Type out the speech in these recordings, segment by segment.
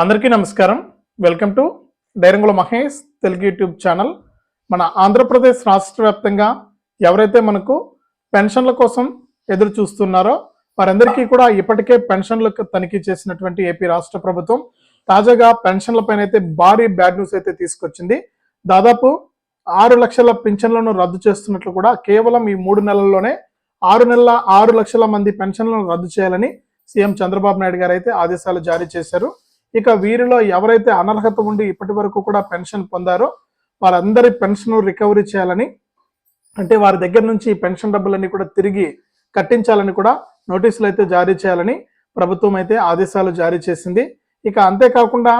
అందరికీ నమస్కారం. Welcome to డైరంగుల Mahesh Telugu YouTube channel. మన ఆంధ్రప్రదేశ్ రాష్ట్ర వ్యాప్తంగా ఎవరైతే మనకు పెన్షన్ల కోసం ఎదురు చూస్తున్నారో వారందరికీ కూడా ఇప్పటికే పెన్షన్లకు తనిఖీ చేసినటువంటి ఏపీ రాష్ట్ర ప్రభుత్వం తాజాగా పెన్షన్లపైన అయితే భారీ బ్యాడ్ న్యూస్ అయితే తీసుకొచ్చింది. దాదాపు ఆరు లక్షల పింఛన్లను రద్దు చేస్తున్నట్లు కూడా కేవలం ఈ మూడు నెలల్లోనే ఆరు నెలల ఆరు లక్షల మంది పెన్షన్లను రద్దు చేయాలని సీఎం చంద్రబాబు నాయుడు గారు అయితే ఆదేశాలు జారీ చేశారు. ఇక వీరిలో ఎవరైతే అనర్హత ఉండి ఇప్పటి వరకు కూడా పెన్షన్ పొందారో వారందరి పెన్షన్ రికవరీ చేయాలని అంటే వారి దగ్గర నుంచి పెన్షన్ డబ్బులన్నీ కూడా తిరిగి కట్టించాలని కూడా నోటీసులు అయితే జారీ చేయాలని ప్రభుత్వం అయితే ఆదేశాలు జారీ చేసింది. ఇక అంతేకాకుండా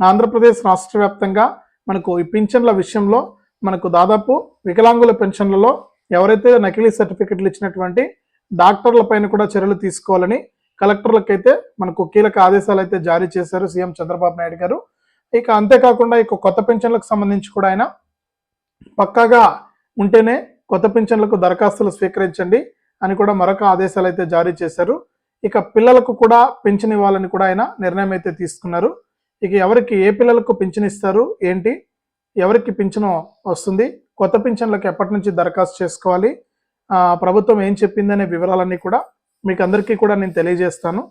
ఆంధ్రప్రదేశ్ రాష్ట్ర వ్యాప్తంగా మనకు ఈ పింఛన్ల విషయంలో మనకు దాదాపు వికలాంగుల పెన్షన్లలో ఎవరైతే నకిలీ సర్టిఫికెట్లు ఇచ్చినటువంటి డాక్టర్ల పైన కూడా చర్యలు తీసుకోవాలని కలెక్టర్లకైతే మనకు కీలక ఆదేశాలు అయితే జారీ చేశారు సీఎం చంద్రబాబు నాయుడు గారు. ఇక అంతేకాకుండా ఇక కొత్త పెన్షన్లకు సంబంధించి కూడా ఆయన పక్కాగా ఉంటేనే కొత్త పెన్షన్లకు దరఖాస్తులు స్వీకరించండి అని కూడా మరొక ఆదేశాలు అయితే జారీ చేశారు. ఇక పిల్లలకు కూడా పెన్షన్ ఇవ్వాలని కూడా ఆయన నిర్ణయం అయితే తీసుకున్నారు. ఇక ఎవరికి ఏ పిల్లలకు పింఛన్ ఇస్తారు ఏంటి ఎవరికి పింఛను వస్తుంది కొత్త పింఛన్లకు ఎప్పటి నుంచి దరఖాస్తు చేసుకోవాలి ప్రభుత్వం ఏం చెప్పిందనే వివరాలన్నీ కూడా మీకు అందరికీ కూడా నేను తెలియజేస్తాను.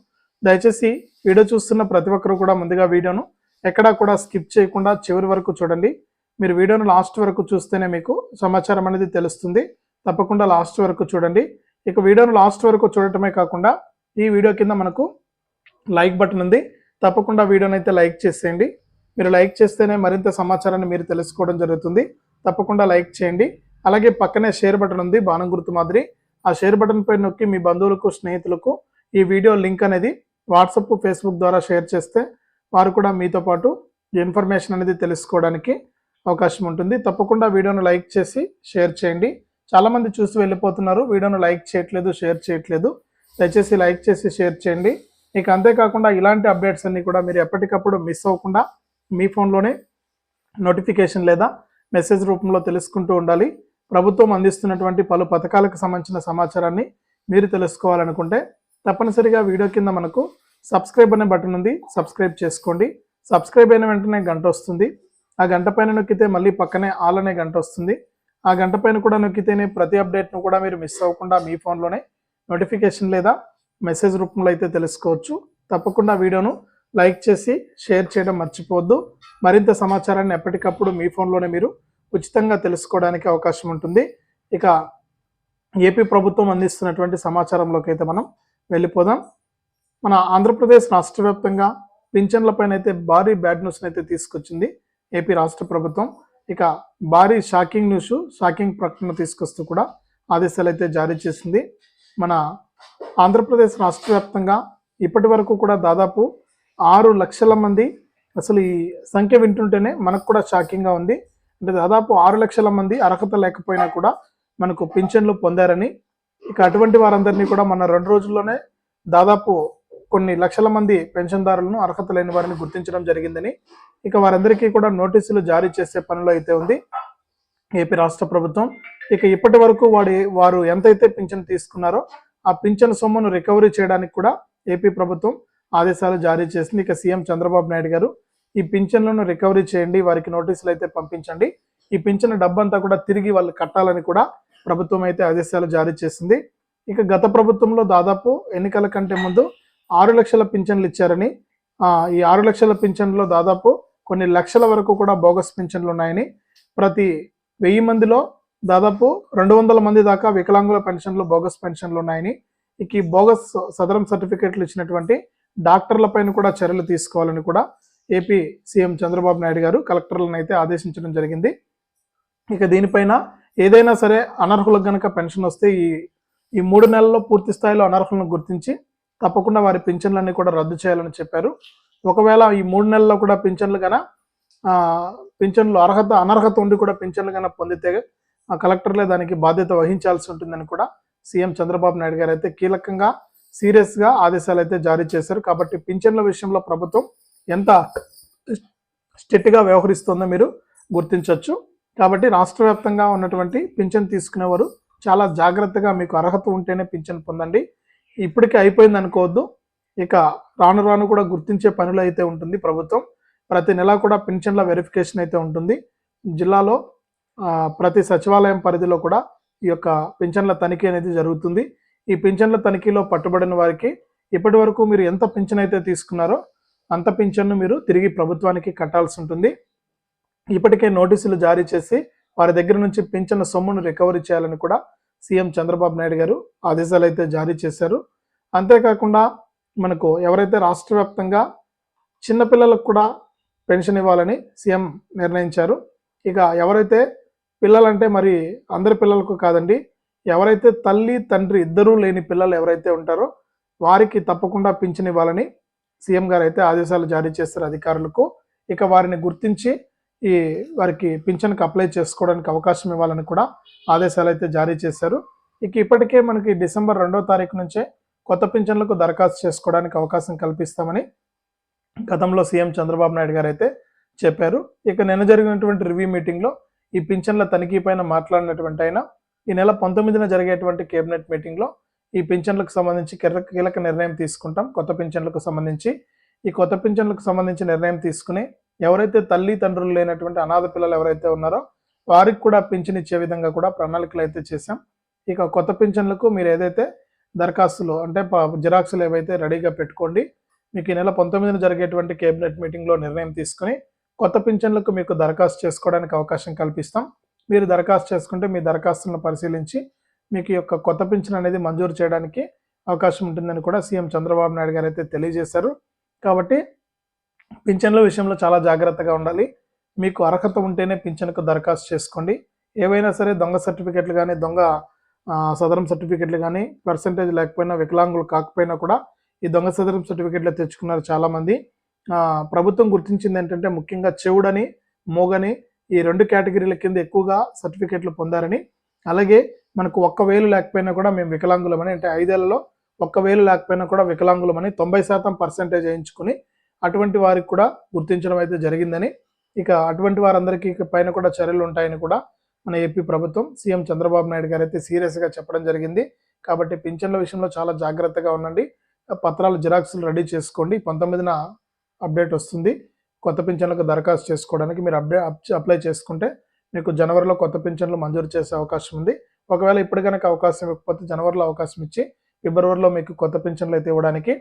దయచేసి వీడియో చూస్తున్న ప్రతి ఒక్కరు కూడా ముందుగా వీడియోను ఎక్కడా కూడా స్కిప్ చేయకుండా చివరి వరకు చూడండి. మీరు వీడియోను లాస్ట్ వరకు చూస్తేనే మీకు సమాచారం అనేది తెలుస్తుంది. తప్పకుండా లాస్ట్ వరకు చూడండి. ఇక వీడియోను లాస్ట్ వరకు చూడటమే కాకుండా ఈ వీడియో కింద మనకు లైక్ బటన్ ఉంది. తప్పకుండా వీడియోని అయితే లైక్ చేసేయండి. మీరు లైక్ చేస్తేనే మరింత సమాచారాన్ని మీరు తెలుసుకోవడం జరుగుతుంది. తప్పకుండా లైక్ చేయండి. అలాగే పక్కనే షేర్ బటన్ ఉంది. బాణం గుర్తు మాదిరి. ఆ షేర్ బటన్ పై నొక్కి మీ బంధువులకు స్నేహితులకు ఈ వీడియో లింక్ అనేది వాట్సప్ ఫేస్బుక్ ద్వారా షేర్ చేస్తే వారు కూడా మీతో పాటు ఇన్ఫర్మేషన్ అనేది తెలుసుకోవడానికి అవకాశం ఉంటుంది. తప్పకుండా వీడియోను లైక్ చేసి షేర్ చేయండి. చాలామంది చూసి వెళ్ళిపోతున్నారు. వీడియోను లైక్ చేయట్లేదు షేర్ చేయట్లేదు. దయచేసి లైక్ చేసి షేర్ చేయండి. ఇక అంతేకాకుండా ఇలాంటి అప్డేట్స్ అన్నీ కూడా మీరు ఎప్పటికప్పుడు మిస్ అవ్వకుండా మీ ఫోన్లోనే నోటిఫికేషన్ లేదా మెసేజ్ రూపంలో తెలుసుకుంటూ ఉండాలి. ప్రభుత్వం అందిస్తున్నటువంటి పలు పథకాలకు సంబంధించిన సమాచారాన్ని మీరు తెలుసుకోవాలనుకుంటే తప్పనిసరిగా వీడియో కింద మనకు సబ్స్క్రైబ్ అనే బటన్ ఉంది సబ్స్క్రైబ్ చేసుకోండి. సబ్స్క్రైబ్ అయిన వెంటనే గంట వస్తుంది. ఆ గంట పైన నొక్కితే మళ్ళీ పక్కనే ఆల్ అనే గంట వస్తుంది. ఆ గంట పైన కూడా నొక్కితేనే ప్రతి అప్డేట్ను కూడా మీరు మిస్ అవ్వకుండా మీ ఫోన్లోనే నోటిఫికేషన్ లేదా మెసేజ్ రూపంలో అయితే తెలుసుకోవచ్చు. తప్పకుండా వీడియోను లైక్ చేసి షేర్ చేయడం మర్చిపోవద్దు. మరింత సమాచారాన్ని ఎప్పటికప్పుడు మీ ఫోన్లోనే మీరు ఉచితంగా తెలుసుకోవడానికి అవకాశం ఉంటుంది. ఇక ఏపీ ప్రభుత్వం అందిస్తున్నటువంటి సమాచారంలోకి అయితే మనం వెళ్ళిపోదాం. మన ఆంధ్రప్రదేశ్ రాష్ట్ర వ్యాప్తంగా పింఛన్లపైన అయితే భారీ బ్యాడ్ న్యూస్ని అయితే తీసుకొచ్చింది ఏపీ రాష్ట్ర ప్రభుత్వం. ఇక భారీ షాకింగ్ న్యూస్ షాకింగ్ ప్రకటన తీసుకొస్తూ కూడా ఆదేశాలు అయితే జారీ చేసింది. మన ఆంధ్రప్రదేశ్ రాష్ట్ర వ్యాప్తంగా ఇప్పటి వరకు కూడా దాదాపు ఆరు లక్షల మంది అసలు ఈ సంఖ్య వింటుంటేనే మనకు కూడా షాకింగ్గా ఉంది. అంటే దాదాపు ఆరు లక్షల మంది అర్హత లేకపోయినా కూడా మనకు పింఛన్లు పొందారని ఇక అటువంటి వారందరినీ కూడా మన రెండు రోజుల్లోనే దాదాపు కొన్ని లక్షల మంది పెన్షన్దారులను అర్హత లేని వారిని గుర్తించడం జరిగిందని ఇక వారందరికీ కూడా నోటీసులు జారీ చేసే పనిలో అయితే ఉంది ఏపీ రాష్ట్ర ప్రభుత్వం. ఇక ఇప్పటి వరకు వాడి వారు ఎంతైతే పింఛన్ తీసుకున్నారో ఆ పింఛన్ సొమ్మును రికవరీ చేయడానికి కూడా ఏపీ ప్రభుత్వం ఆదేశాలు జారీ చేసింది. ఇక సీఎం చంద్రబాబు నాయుడు గారు ఈ పింఛన్లను రికవరీ చేయండి వారికి నోటీసులు అయితే పంపించండి. ఈ పింఛన్ డబ్బంతా కూడా తిరిగి వాళ్ళు కట్టాలని కూడా ప్రభుత్వం అయితే ఆదేశాలు జారీ చేసింది. ఇక గత ప్రభుత్వంలో దాదాపు ఎన్నికల కంటే ముందు ఆరు లక్షల పింఛన్లు ఇచ్చారని ఈ ఆరు లక్షల పింఛన్లో దాదాపు కొన్ని లక్షల వరకు కూడా బోగస్ పింఛన్లు ఉన్నాయని ప్రతి వెయ్యి మందిలో దాదాపు రెండు వందల మంది దాకా వికలాంగుల పెన్షన్లు బోగస్ పెన్షన్లు ఉన్నాయని ఇక ఈ బోగస్ సదరం సర్టిఫికేట్లు ఇచ్చినటువంటి డాక్టర్ల పైన కూడా చర్యలు తీసుకోవాలని కూడా ఏపీ సీఎం చంద్రబాబు నాయుడు గారు కలెక్టర్లను అయితే ఆదేశించడం జరిగింది. ఇక దీనిపైన ఏదైనా సరే అనర్హులకు గనక పెన్షన్ వస్తే ఈ ఈ మూడు నెలల్లో పూర్తి స్థాయిలో అనర్హులను గుర్తించి తప్పకుండా వారి పింఛన్లన్నీ కూడా రద్దు చేయాలని చెప్పారు. ఒకవేళ ఈ మూడు నెలల్లో కూడా పింఛన్లు గన పింఛన్లు అర్హత అనర్హత ఉండి కూడా పింఛన్లు గన పొందితే ఆ కలెక్టర్లే దానికి బాధ్యత వహించాల్సి ఉంటుందని కూడా సీఎం చంద్రబాబు నాయుడు గారు అయితే కీలకంగా సీరియస్గా ఆదేశాలు అయితే జారీ చేశారు. కాబట్టి పింఛన్ల విషయంలో ప్రభుత్వం ఎంత స్టిట్గా వ్యవహరిస్తుందో మీరు గుర్తించవచ్చు కాబట్టి రాష్ట్ర వ్యాప్తంగా ఉన్నటువంటి పింఛన్ తీసుకునేవారు చాలా జాగ్రత్తగా మీకు అర్హత ఉంటేనే పింఛన్ పొందండి. ఇప్పటికే అయిపోయింది అనుకోవద్దు ఇక రాను రాను కూడా గుర్తించే పనులు అయితే ఉంటుంది ప్రభుత్వం. ప్రతి నెల కూడా పింఛన్ల వెరిఫికేషన్ అయితే ఉంటుంది. జిల్లాలో ప్రతి సచివాలయం పరిధిలో కూడా ఈ యొక్క పింఛన్ల తనిఖీ అనేది జరుగుతుంది. ఈ పింఛన్ల తనిఖీలో పట్టుబడిన వారికి ఇప్పటి వరకు మీరు ఎంత పింఛన్ అయితే తీసుకున్నారో అంత పింఛన్ను మీరు తిరిగి ప్రభుత్వానికి కట్టాల్సి ఉంటుంది. ఇప్పటికే నోటీసులు జారీ చేసి వారి దగ్గర నుంచి పింఛన్ సొమ్మును రికవరీ చేయాలని కూడా సీఎం చంద్రబాబు నాయుడు గారు ఆదేశాలు అయితే జారీ చేశారు. అంతేకాకుండా మనకు ఎవరైతే రాష్ట్ర వ్యాప్తంగా చిన్నపిల్లలకు కూడా పెన్షన్ ఇవ్వాలని సీఎం నిర్ణయించారు. ఇక ఎవరైతే పిల్లలంటే మరి అందరి పిల్లలకు కాదండి ఎవరైతే తల్లి తండ్రి ఇద్దరూ లేని పిల్లలు ఎవరైతే ఉంటారో వారికి తప్పకుండా పింఛన్ ఇవ్వాలని సీఎం గారు అయితే ఆదేశాలు జారీ చేస్తారు అధికారులకు. ఇక వారిని గుర్తించి ఈ వారికి పింఛన్కి అప్లై చేసుకోవడానికి అవకాశం ఇవ్వాలని కూడా ఆదేశాలు అయితే జారీ చేశారు. ఇక ఇప్పటికే మనకి డిసెంబర్ రెండో తారీఖు నుంచే కొత్త పింఛన్లకు దరఖాస్తు చేసుకోవడానికి అవకాశం కల్పిస్తామని గతంలో సీఎం చంద్రబాబు నాయుడు గారు అయితే చెప్పారు. ఇక నిన్న జరిగినటువంటి రివ్యూ మీటింగ్లో ఈ పింఛన్ల తనిఖీ పైన మాట్లాడినటువంటి ఆయన ఈ నెల పంతొమ్మిదిన జరిగేటువంటి కేబినెట్ మీటింగ్లో ఈ పింఛన్లకు సంబంధించి కీలక కీలక నిర్ణయం తీసుకుంటాం. కొత్త పింఛన్లకు సంబంధించి. ఈ కొత్త పింఛన్లకు సంబంధించి నిర్ణయం తీసుకుని ఎవరైతే తల్లి తండ్రులు లేనటువంటి అనాథ పిల్లలు ఎవరైతే ఉన్నారో వారికి కూడా పింఛన్ ఇచ్చే విధంగా కూడా ప్రణాళికలు అయితే చేశాం. ఇక కొత్త పింఛన్లకు మీరు ఏదైతే దరఖాస్తులు అంటే జిరాక్సులు ఏవైతే రెడీగా పెట్టుకోండి మీకు ఈ నెల పంతొమ్మిదిన జరిగేటువంటి కేబినెట్ మీటింగ్లో నిర్ణయం తీసుకుని కొత్త పింఛన్లకు మీకు దరఖాస్తు చేసుకోవడానికి అవకాశం కల్పిస్తాం. మీరు దరఖాస్తు చేసుకుంటే మీ దరఖాస్తులను పరిశీలించి మీకు యొక్క కొత్త పింఛన్ అనేది మంజూరు చేయడానికి అవకాశం ఉంటుందని కూడా సీఎం చంద్రబాబు నాయుడు గారు అయితే తెలియజేశారు. కాబట్టి పింఛన్ల విషయంలో చాలా జాగ్రత్తగా ఉండాలి. మీకు అర్హత ఉంటేనే పింఛన్కు దరఖాస్తు చేసుకోండి. ఏవైనా సరే దొంగ సర్టిఫికెట్లు కానీ దొంగ సదరం సర్టిఫికెట్లు కానీ పర్సంటేజ్ లేకపోయినా వికలాంగులు కాకపోయినా కూడా ఈ దొంగ సదరం సర్టిఫికెట్లు తెచ్చుకున్నారు చాలామంది. ప్రభుత్వం గుర్తించింది ఏంటంటే ముఖ్యంగా చెవుడని మోగని ఈ రెండు కేటగిరీల కింద ఎక్కువగా సర్టిఫికెట్లు పొందారని. అలాగే మనకు ఒక్క వేలు లేకపోయినా కూడా మేము వికలాంగులమని అంటే ఐదేళ్ళలో ఒక్క వేలు లేకపోయినా కూడా వికలాంగులమని తొంభై శాతం పర్సెంటేజ్ వేయించుకుని అటువంటి వారికి కూడా గుర్తించడం అయితే జరిగిందని ఇక అటువంటి వారందరికీ పైన కూడా చర్యలు ఉంటాయని కూడా మన ఏపీ ప్రభుత్వం సీఎం చంద్రబాబు నాయుడు గారు అయితే సీరియస్గా చెప్పడం జరిగింది. కాబట్టి పింఛన్ల విషయంలో చాలా జాగ్రత్తగా ఉండండి. పత్రాలు జిరాక్స్లు రెడీ చేసుకోండి. పంతొమ్మిదిన అప్డేట్ వస్తుంది. కొత్త పింఛన్లకు దరఖాస్తు చేసుకోవడానికి మీరు అప్డే అప్- అప్లై చేసుకుంటే మీకు జనవరిలో కొత్త పింఛన్లు మంజూరు చేసే అవకాశం ఉంది. ఒకవేళ ఇప్పుడు కనుక అవకాశం ఇవ్వకపోతే జనవరిలో అవకాశం ఇచ్చి ఫిబ్రవరిలో మీకు కొత్త పింఛన్లు అయితే ఇవ్వడానికి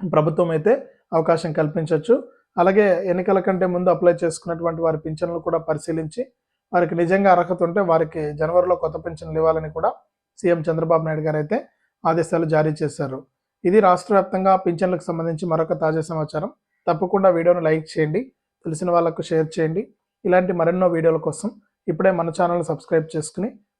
ప్రభుత్వం అయితే అవకాశం కల్పించవచ్చు. అలాగే ఎన్నికల కంటే ముందు అప్లై చేసుకున్నటువంటి వారి పింఛన్లు కూడా పరిశీలించి వారికి నిజంగా అర్హత ఉంటే వారికి జనవరిలో కొత్త పింఛన్లు ఇవ్వాలని కూడా సీఎం చంద్రబాబు నాయుడు గారు అయితే ఆదేశాలు జారీ చేశారు. ఇది రాష్ట్ర వ్యాప్తంగా పింఛన్లకు సంబంధించి మరొక తాజా సమాచారం. తప్పకుండా వీడియోను లైక్ చేయండి తెలిసిన వాళ్ళకు షేర్ చేయండి. ఇలాంటి మరెన్నో వీడియోల కోసం ఇప్పుడే మన ఛానల్ సబ్స్క్రైబ్ చేసుకుని